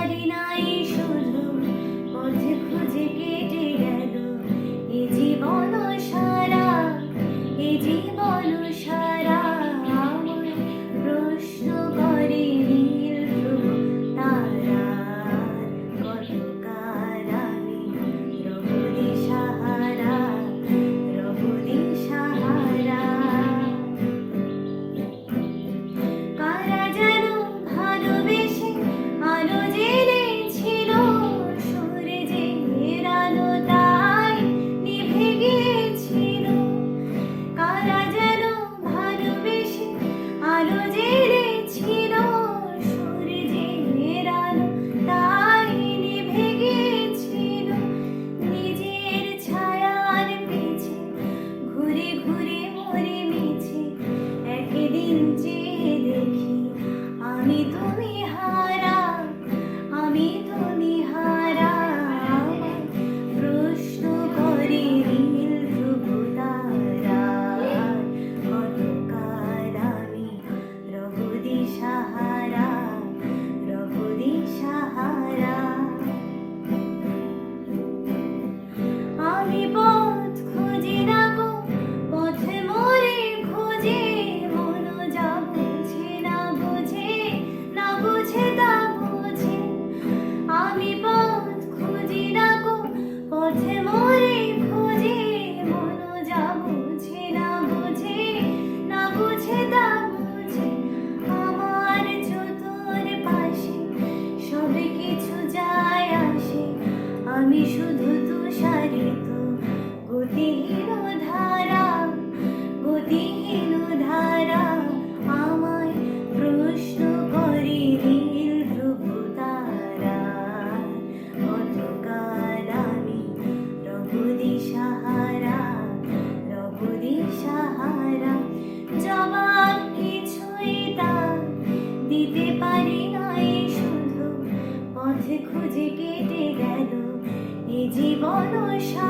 পারি না এই সুযোগ পথে কেটে গেল। এ জীবন সারা, এ জীবন সারা, আমার প্রশ্ন 你懂。noşan